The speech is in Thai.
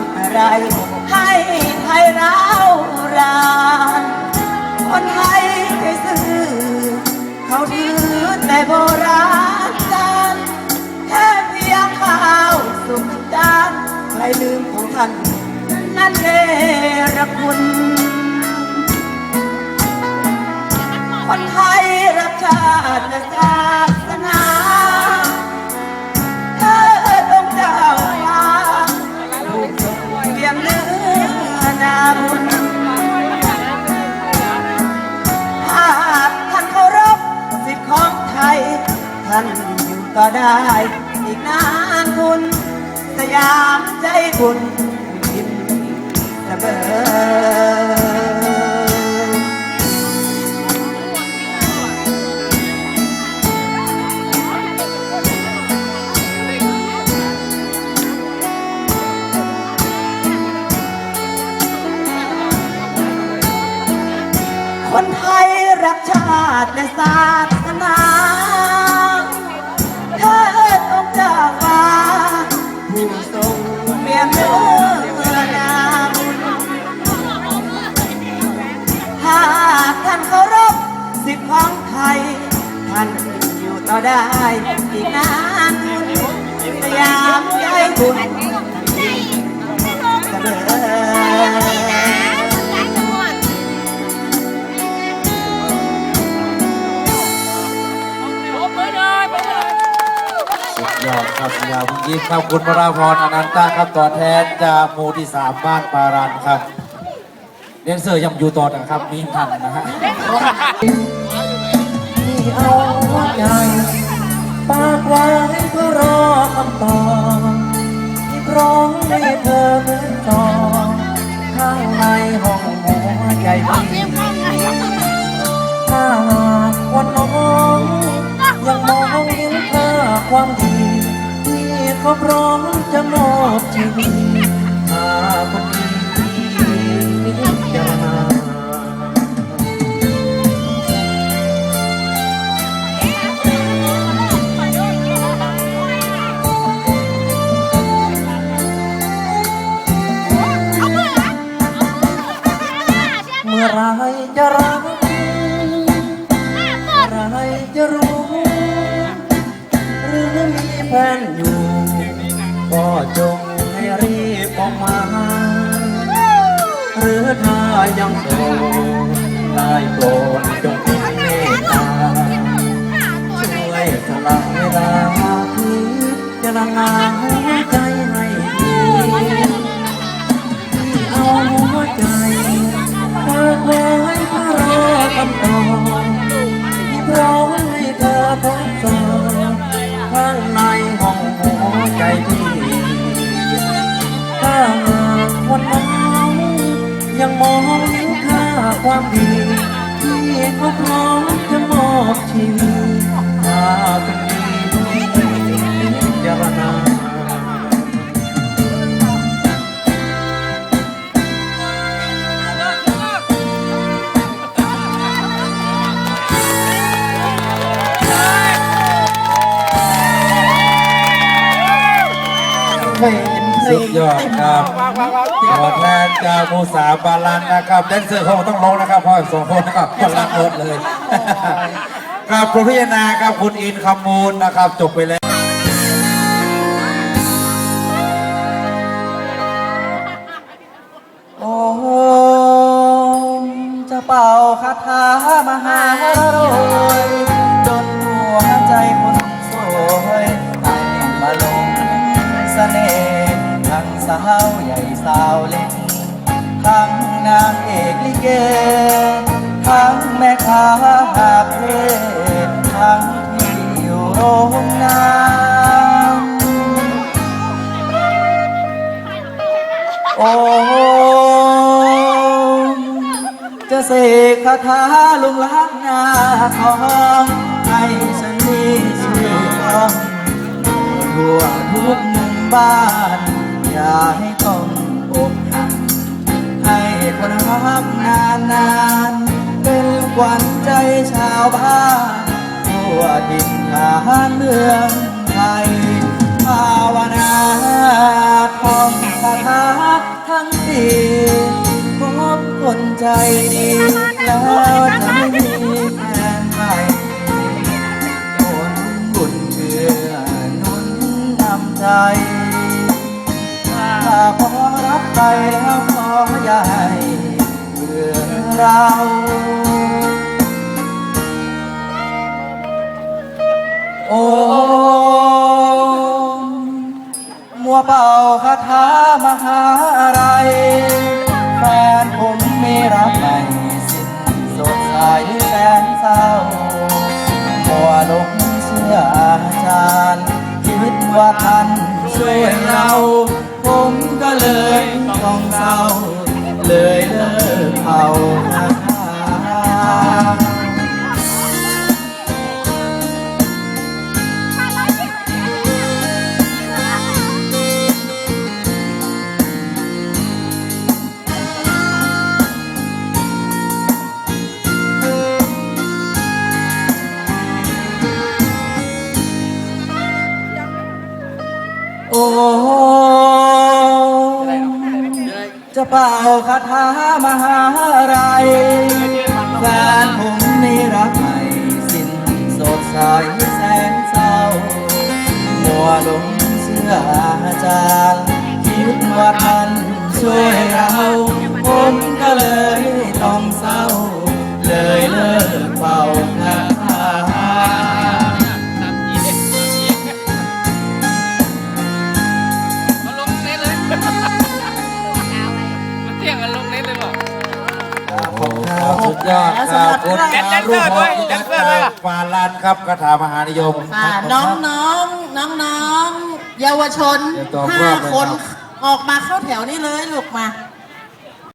ำอะไร ให้ไทยร้าวรานคนไทยใจซื่อเขาถือแต่โบราณกันแค่เพียงข้าวสุกจานใครลืมของท่านนั่นเนรคุณคนไทยรักชาติและศา ท่านอยู่ก็ได้ อีกนานคุณ สยามใจคุณกินเสมอคนไทยรักชาติและศาสนา ท่านอยู่ต่อได้อีกนานสยายามใจบุญเสมอสุดยอดครับยาวพุ่งยิ้มครับคุณวราพรอนันตาครับตัวแทนจากหมู่ที่สามบ้านปารันครับเดนเซอร์ยังอยู่ต่อนะครับมีทันนะฮะ เอาหัวใจปากไว้เพื่อรอคำตอบที่พร้อมให้เธอเหมือนจองข้างในห้องหัวใจพี่ถ้าหากวันน้องยังมองเห็นค่าความดีที่เขาพร้อมจะมอบชีวิตถ้าคนดี ฟนอยู่ก็จงให้รีบออกมา หรือถ้ายังโสดได้โปรดจงเป็นเมตตาช่วยสละเวลาพิจารณาหัวใจ ความดีที่เขาพร้อมจะมอบชีวิตถ้าเป็นดีที่พิจารณา สุดยอดครับตัวแทนจากหมู่สาบาลันนะครับแดนเซอร์เขาต้องลงนะครับเพราะสองคนนะครับคนละรถเลยครับคุณพิจารณาครับคุณอินคำมูลนะครับ จบไปแล้ว สาวใหญ่สาวเล็กทั้งนางเอกลิเก ทั้งแม่ค้าหาบเร่ทั้งที่อยู่โรงน้ำโอ้มจะเสกคาถาลุงล้างหน้าทองให้ฉันมีชื่อต้องทั่วทุกมุมบ้าน อย่าให้ต้องอกหักให้คนรักนานนานเป็นขวัญใจชาวบ้านทั่วดินฐานเมืองไทยภาวนา แล้วขออให้เบื่อเราโอ้มัวเป่าคาถามหาอะไร แฟนผมไม่รักใหม่สิ้นสดใสแสนเศร้ามัวหลงเชื่ออาจารย์คิดว่าท่านช่วยเรา ผมก็เลย ของเศร้าเลยเลิกเผาคาถา จะเป่าคาถามหาอะไรแฟนผมไม่รักใหม่สิ้นสดใสแสนเศร้ามัวหลงเชื่ออาจารย์คิดว่าท่านช่วยเรา ผมก็เลยต้อง กันลงเน็ตเลยบอกโอ้ครับสุดยอดครับคุณแดนเซอร์ด้วยแดนเซอร์ด้วย ฟาลันครับคาถามหานิยมค่ะน้องน้องน้องน้องๆเยาวชนเดี๋ยวต่อห้ารอบเลยคนครับ ออกมาเข้าแถวนี่เลยลูกมา